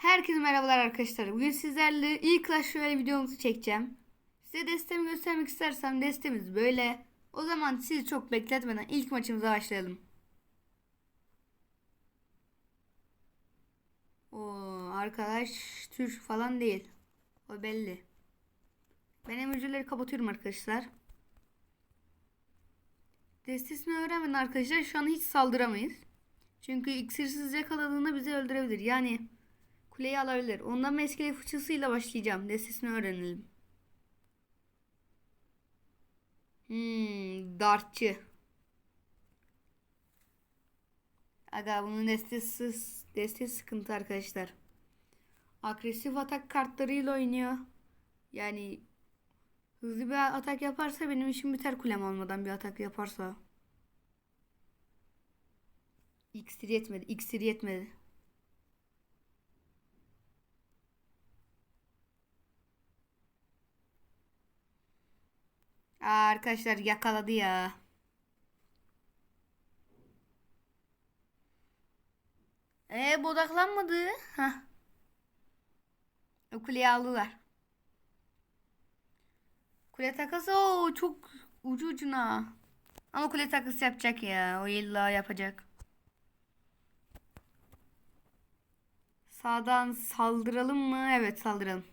Herkese merhabalar arkadaşlar. Bugün sizlerle ilk Clash Royale videomuzu çekeceğim. Size destemi göstermek istersem destemiz böyle. O zaman sizi çok bekletmeden ilk maçımıza başlayalım. O arkadaş Türk falan değil. O belli. Ben emojileri kapatıyorum arkadaşlar. Destesini öğrenmeden arkadaşlar şu an hiç saldıramayız. Çünkü iksirsiz yakaladığında bizi öldürebilir. Yani kuleyi alabilir. Ondan meskile fıçısıyla başlayacağım. Destesini öğrenelim. Hmm, dartçı. Aga bunun destesi, destesi sıkıntı arkadaşlar. Agresif atak kartlarıyla oynuyor. Yani hızlı bir atak yaparsa benim işim biter kulem almadan bir atak yaparsa. İksir yetmedi. İksir yetmedi. Aa, arkadaşlar yakaladı ya. Ee, bodaklanmadı. Hah. O kuleyi aldılar. Kule takası o çok ucu ucuna. Ama kule takası yapacak ya. O illa yapacak. Sağdan saldıralım mı? Evet saldıralım.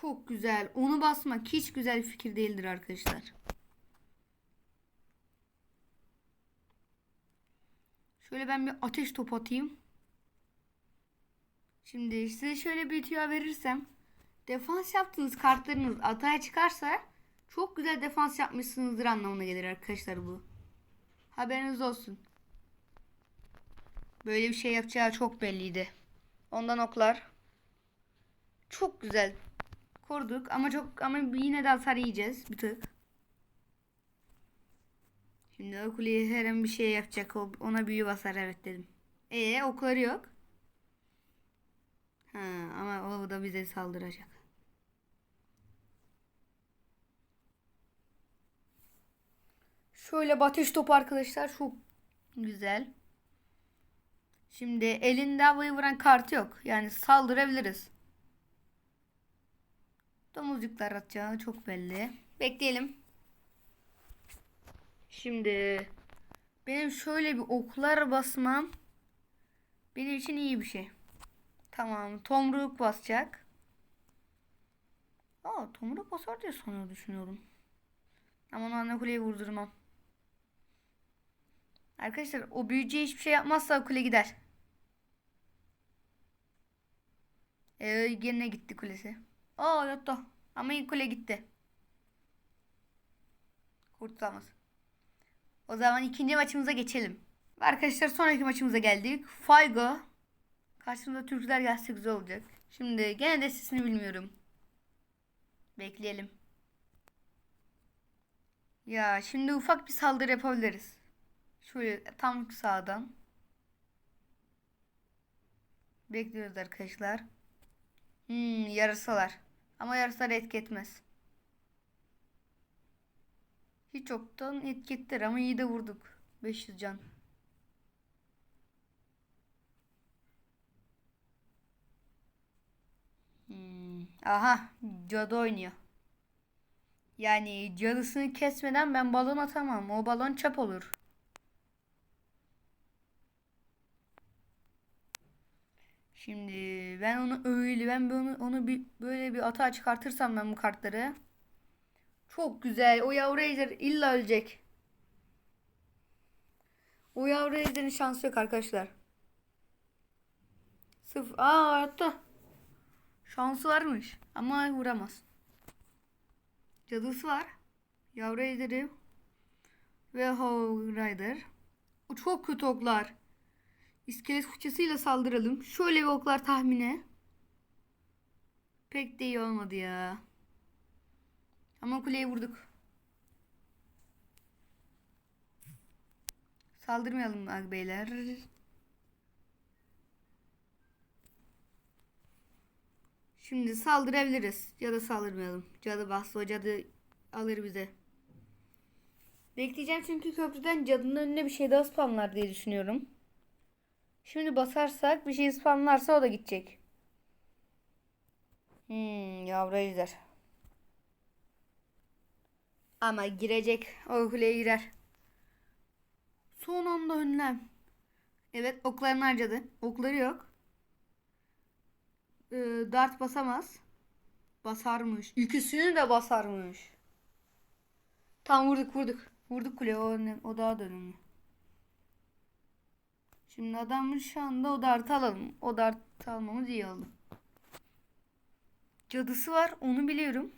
Çok güzel. Onu basmak hiç güzel bir fikir değildir arkadaşlar. Şöyle ben bir ateş topu atayım. Şimdi size şöyle bir tüyo verirsem defans yaptığınız kartlarınız atağa çıkarsa çok güzel defans yapmışsınızdır anlamına gelir arkadaşlar bu. Haberiniz olsun. Böyle bir şey yapacağı çok belliydi. Ondan oklar. Çok güzel. Kurduk ama çok ama yine de hasar yiyeceğiz bir tık. Şimdi o kuleyi her an bir şey yapacak. Ona büyü basar evet dedim. Ee okları yok. Ha, ama o da bize saldıracak. Şöyle bir ateş topu arkadaşlar. Çok güzel. Şimdi elinde havayı vuran kartı yok. Yani saldırabiliriz. Domuzcuklar atacağı çok belli. Bekleyelim. Şimdi benim şöyle bir oklar basmam benim için iyi bir şey. Tamam. Tomruk basacak. Aa tomruk basar diye sonra düşünüyorum. Ama onu ana kuleyi vurdurmam. Arkadaşlar o büyücü hiçbir şey yapmazsa kule gider. Ee, gene gitti kulesi. Aa yattı. Ama kule gitti. Kurtulamaz. O zaman ikinci maçımıza geçelim. Arkadaşlar sonraki maçımıza geldik. Faygo. Karşımda Türkler gelse güzel olacak. Şimdi gene de sesini bilmiyorum. Bekleyelim. Ya şimdi ufak bir saldırı yapabiliriz. Şöyle tam sağdan. Bekliyoruz arkadaşlar. Hmm, yarısalar. Ama yarısalar etki etmez. Hiç yoktan etki ettiler ama iyi de vurduk. 500 can. Hmm, Aha cadı oynuyor. Yani cadısını kesmeden ben balon atamam. O balon çöp olur. Şimdi ben onu öyle ben onu, onu bir böyle bir atağa çıkartırsam ben bu kartları. Çok güzel. O yavru ejder illa ölecek. O yavru ejderin şansı yok arkadaşlar. Sıfır. Aa hayatta. Şansı varmış. Ama vuramaz. Cadısı var. Yavru ejderi. Ve Hog Rider. O çok kötü oklar. İskelet fıçısıyla saldıralım. Şöyle bir oklar tahmine. Pek de iyi olmadı ya. Ama kuleyi vurduk. Saldırmayalım ag beyler. Şimdi saldırabiliriz. Ya da saldırmayalım. Cadı bastı. O cadı alır bize. Bekleyeceğim çünkü köprüden cadının önüne bir şey daha spamlar diye düşünüyorum. Şimdi basarsak bir şey spamlarsa o da gidecek. Hmm, yavru ejder. Ama girecek. O kuleye girer. Son anda önlem. Evet oklarını harcadı. Okları yok. Ee, dart basamaz. Basarmış. İkisini de basarmış. Tam vurduk vurduk. Vurduk kuleye o, öne- o daha da önemli. Şimdi adamın şu anda o dartı alalım. O dartı almamız iyi oldu. Cadısı var onu biliyorum.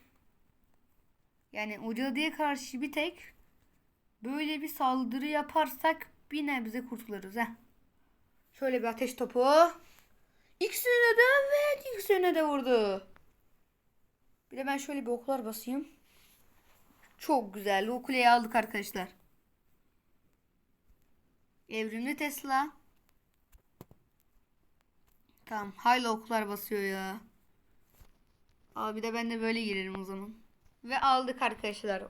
Yani o cadıya karşı bir tek böyle bir saldırı yaparsak bir nebze kurtuluruz he. Şöyle bir ateş topu. İkisine de evet ikisine de vurdu. Bir de ben şöyle bir oklar basayım. Çok güzel. O kuleyi aldık arkadaşlar. Evrimli Tesla. Tamam. Hayla oklar basıyor ya. Abi de ben de böyle girerim o zaman. Ve aldık arkadaşlar.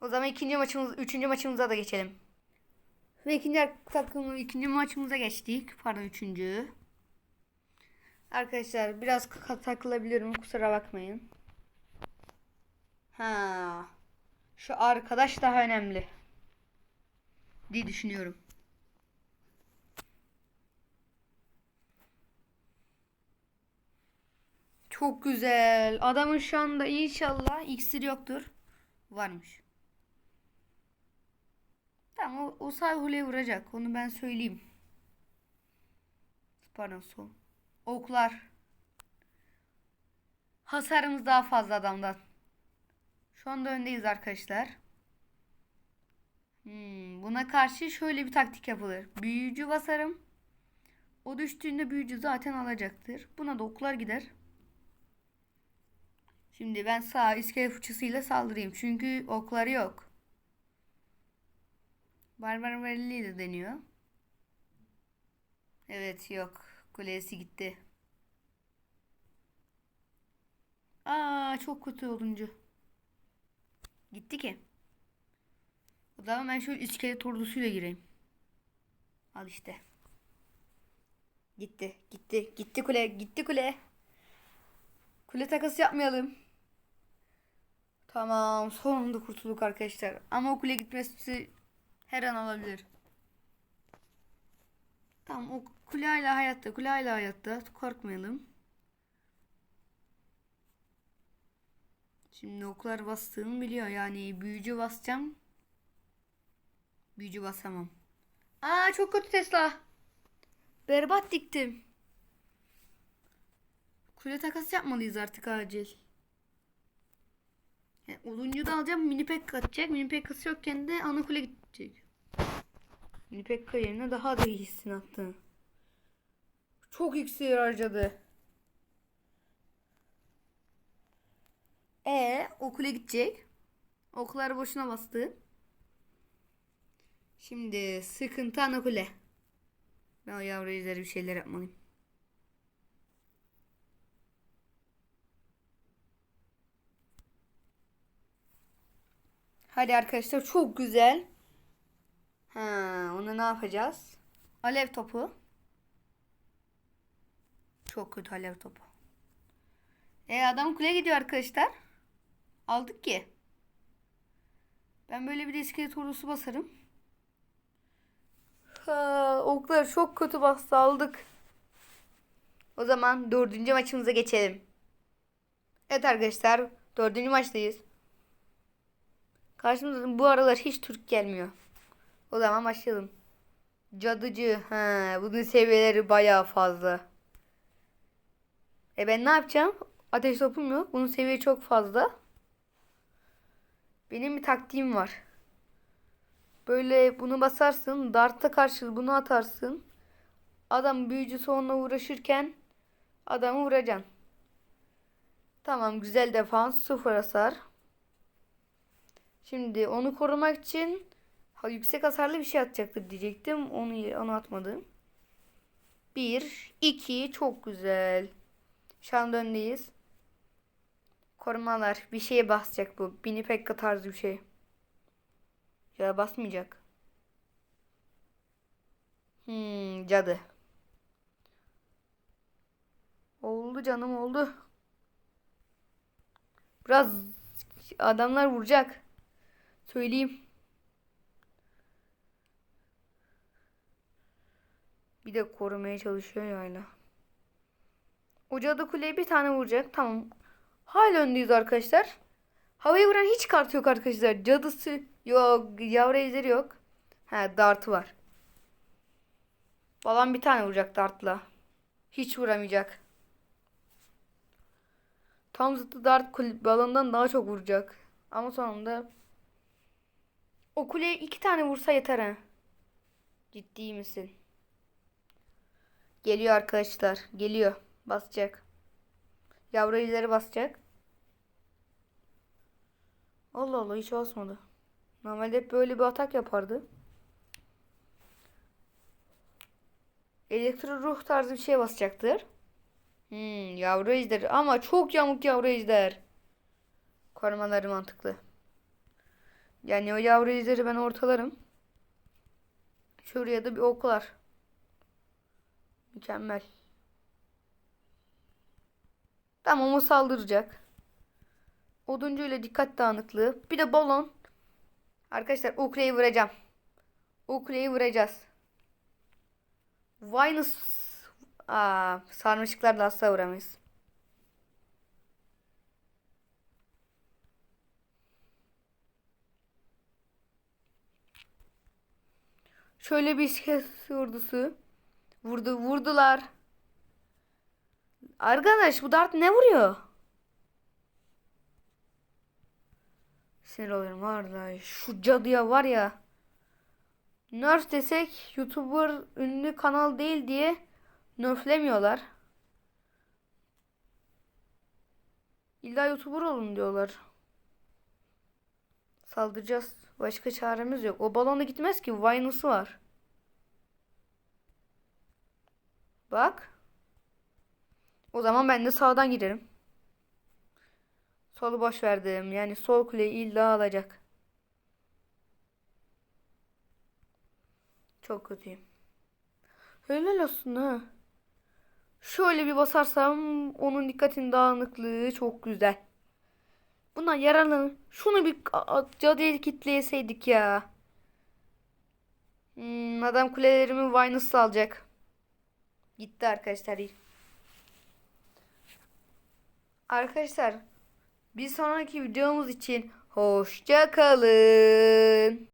O zaman ikinci maçımız, üçüncü maçımıza da geçelim. Ve ikinci takımı, ikinci maçımıza geçtik. Pardon üçüncü. Arkadaşlar biraz takılabiliyorum kusura bakmayın. Ha. Şu arkadaş daha önemli. diye düşünüyorum. Çok güzel. Adamın şu anda inşallah iksir yoktur. Varmış. Tamam o, o sağ huleye vuracak. Onu ben söyleyeyim. Pardon sol. Oklar. Hasarımız daha fazla adamdan. Şu anda öndeyiz arkadaşlar. Hmm, buna karşı şöyle bir taktik yapılır. Büyücü basarım. O düştüğünde büyücü zaten alacaktır. Buna da oklar gider. Şimdi ben sağ iskele fıçısıyla saldırayım. Çünkü okları yok. Barbar Valley de deniyor. Evet yok. Kulesi gitti. Aa çok kötü oluncu. Gitti ki. O zaman ben şöyle iskelet ordusuyla gireyim. Al işte. Gitti. Gitti. Gitti kule. Gitti kule. Kule takası yapmayalım. Tamam. Sonunda kurtulduk arkadaşlar. Ama o kule gitmesi her an olabilir. Tamam o kule hayatta. Kule hala hayatta. Korkmayalım. Şimdi oklar bastığımı biliyor. Yani büyücü basacağım. Büyücü basamam. Aa çok kötü Tesla. Berbat diktim. Kule takası yapmalıyız artık acil. Yani oduncu da alacağım. Mini pek atacak. Mini yokken de ana kule gidecek. Mini yerine daha da iyisini attı. Çok iksir harcadı. E o kule gidecek. Oklar boşuna bastı. Şimdi sıkıntı ana kule. Ben o yavru bir şeyler yapmalıyım. Hadi arkadaşlar çok güzel. Ha, onu ne yapacağız? Alev topu. Çok kötü alev topu. E adam kule gidiyor arkadaşlar. Aldık ki. Ben böyle bir de iskelet ordusu basarım. Ha, oklar çok kötü bastı aldık. O zaman dördüncü maçımıza geçelim. Evet arkadaşlar dördüncü maçtayız. Karşımıza bu aralar hiç Türk gelmiyor. O zaman başlayalım. Cadıcı. Ha, bunun seviyeleri bayağı fazla. E ben ne yapacağım? Ateş topum yok. Bunun seviye çok fazla. Benim bir taktiğim var. Böyle bunu basarsın. Dart'a karşı bunu atarsın. Adam büyücüsü onunla uğraşırken adamı vuracaksın. Tamam güzel defans. Sıfır hasar. Şimdi onu korumak için ha, yüksek hasarlı bir şey atacaktır diyecektim. Onu onu atmadım. Bir, iki, çok güzel. Şu anda öndeyiz. Korumalar. Bir şeye basacak bu. Bini pekka tarzı bir şey. Ya basmayacak. Hmm, cadı. Oldu canım oldu. Biraz adamlar vuracak. Söyleyeyim. Bir de korumaya çalışıyor yayla. O cadı kuleye bir tane vuracak. Tamam. Hala öndeyiz arkadaşlar. Havaya vuran hiç kart yok arkadaşlar. Cadısı yok. Yavru ejderi yok. He dartı var. Balon bir tane vuracak dartla. Hiç vuramayacak. Tam zıttı dart balondan daha çok vuracak. Ama sonunda o kuleye iki tane vursa yeter ha. Ciddi misin? Geliyor arkadaşlar. Geliyor. Basacak. Yavru ejderi basacak. Allah Allah hiç basmadı. Normalde hep böyle bir atak yapardı. Elektro ruh tarzı bir şey basacaktır. Hmm, yavru ejder ama çok yamuk yavru ejder. Korumaları mantıklı. Yani o yavru ejderi ben ortalarım. Şuraya da bir oklar. Mükemmel. Tamam o saldıracak. Oduncu ile dikkat dağınıklığı. Bir de balon. Arkadaşlar o kuleyi vuracağım. O kuleyi vuracağız. Vinus. Aa, sarmaşıklarla asla vuramayız. Şöyle bir ses ordusu. Vurdu, vurdular. Arkadaş bu dart ne vuruyor? Sinir oluyorum vallahi. Şu cadıya var ya. Nerf desek YouTuber ünlü kanal değil diye nerflemiyorlar. İlla YouTuber olun diyorlar. Saldıracağız. Başka çaremiz yok. O balonda gitmez ki. Vinus'u var. Bak. O zaman ben de sağdan giderim. Solu boş verdim. Yani sol kuleyi illa alacak. Çok kötüyüm. Helal olsun ha. Şöyle bir basarsam onun dikkatin dağınıklığı çok güzel. Buna yararlanın. Şunu bir cadıya kitleyeseydik ya. Hmm, adam kulelerimi Vinus alacak. Gitti arkadaşlar. Arkadaşlar bir sonraki videomuz için hoşça kalın.